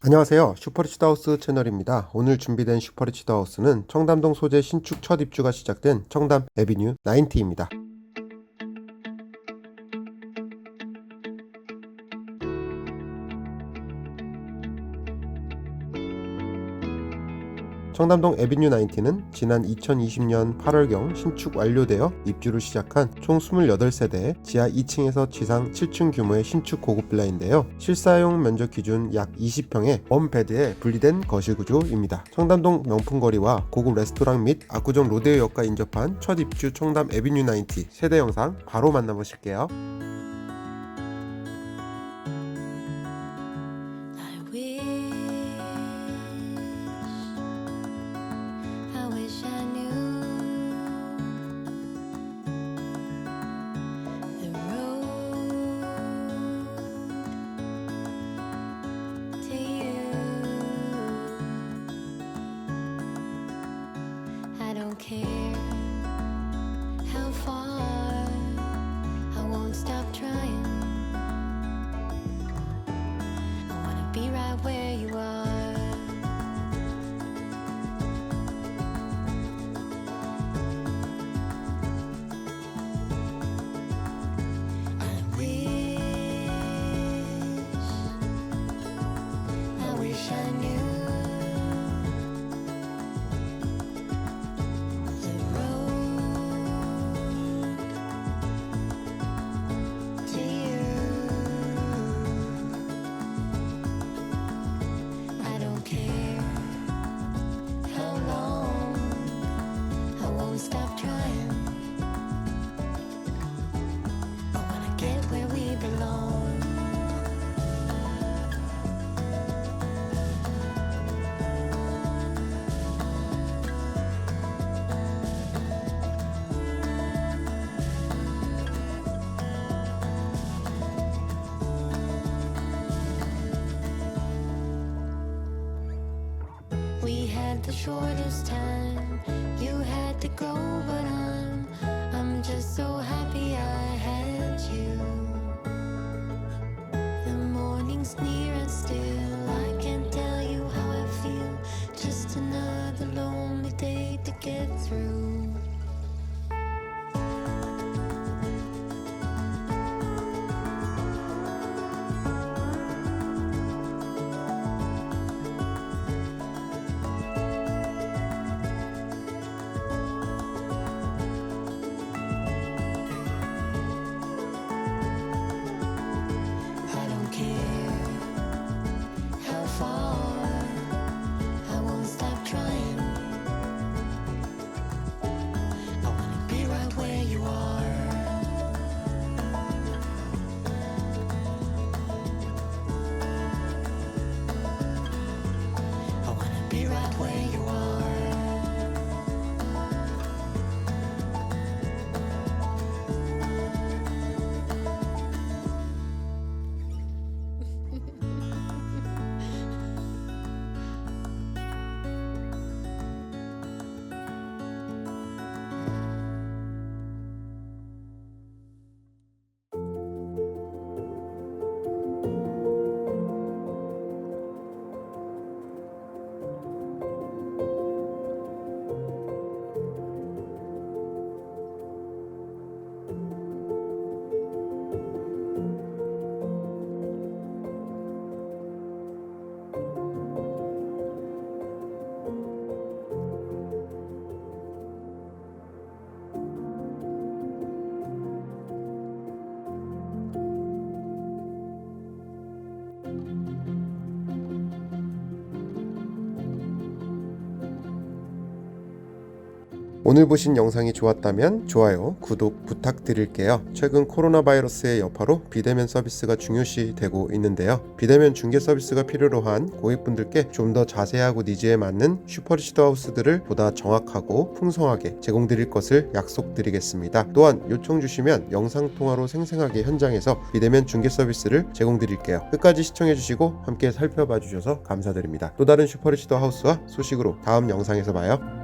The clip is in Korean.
안녕하세요. 슈퍼리치드 하우스 채널입니다. 오늘 준비된 슈퍼리치드 하우스는 청담동 소재 신축 첫 입주가 시작된 청담 에비뉴 90입니다. 청담동 에비뉴 90는 지난 2020년 8월경 신축 완료되어 입주를 시작한 총 28세대 지하 2층에서 지상 7층 규모의 신축 고급 빌라인데요. 실사용 면적 기준 약 20평의 원베드에 분리된 거실 구조입니다. 청담동 명품거리와 고급 레스토랑 및 압구정 로데오역과 인접한 첫 입주 청담 에비뉴 90 세대 영상 바로 만나보실게요. Had the shortest time. You had to go, but I'm I'm just so happy I had you. The morning's near and still I can't tell you how I feel. Just another lonely day to get through. 오늘 보신 영상이 좋았다면 좋아요, 구독 부탁드릴게요. 최근 코로나 바이러스의 여파로 비대면 서비스가 중요시되고 있는데요. 비대면 중개 서비스가 필요로 한 고객분들께 좀 더 자세하고 니즈에 맞는 슈퍼리시드 하우스들을 보다 정확하고 풍성하게 제공드릴 것을 약속드리겠습니다. 또한 요청 주시면 영상 통화로 생생하게 현장에서 비대면 중개 서비스를 제공드릴게요. 끝까지 시청해 주시고 함께 살펴봐 주셔서 감사드립니다. 또 다른 슈퍼리시드 하우스와 소식으로 다음 영상에서 봐요.